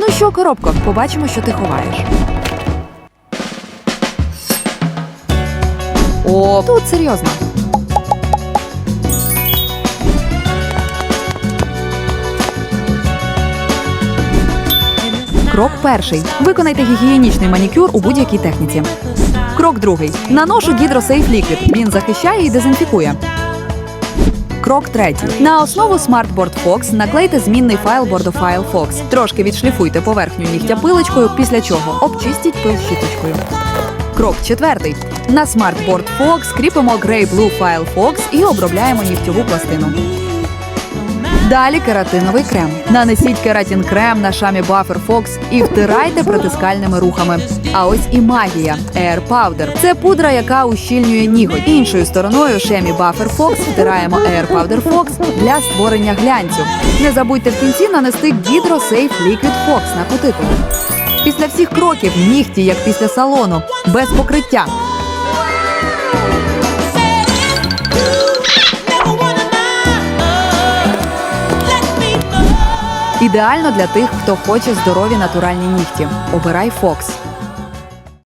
Ну що, коробко, побачимо, що ти ховаєш. О, тут серйозно. Крок перший. Виконайте гігієнічний манікюр у будь-якій техніці. Крок другий. Наношу гідросейф ліквід. Він захищає і дезінфікує. Крок третій. На основу SmartBoard Fox наклейте змінний файл Бордофайл Fox. Трошки відшліфуйте поверхню нігтя пилочкою, після чого обчистіть пил щіточкою. Крок четвертий. На SmartBoard Fox кріпимо Grey Blue File Fox і обробляємо нігтьову пластину. Далі кератиновий крем. Нанесіть кератін крем на шамі Buffer Fox і втирайте притискальними рухами. А ось і магія Air Powder. Це пудра, яка ущільнює ніготь. Іншою стороною шемі Buffer Fox втираємо Air Powder Fox для створення глянцю. Не забудьте в кінці нанести Gidro Safe Liquid Fox на кутикулу. Після всіх кроків нігті, як після салону, без покриття. Ідеально для тих, хто хоче здорові натуральні нігті. Обирай Fox.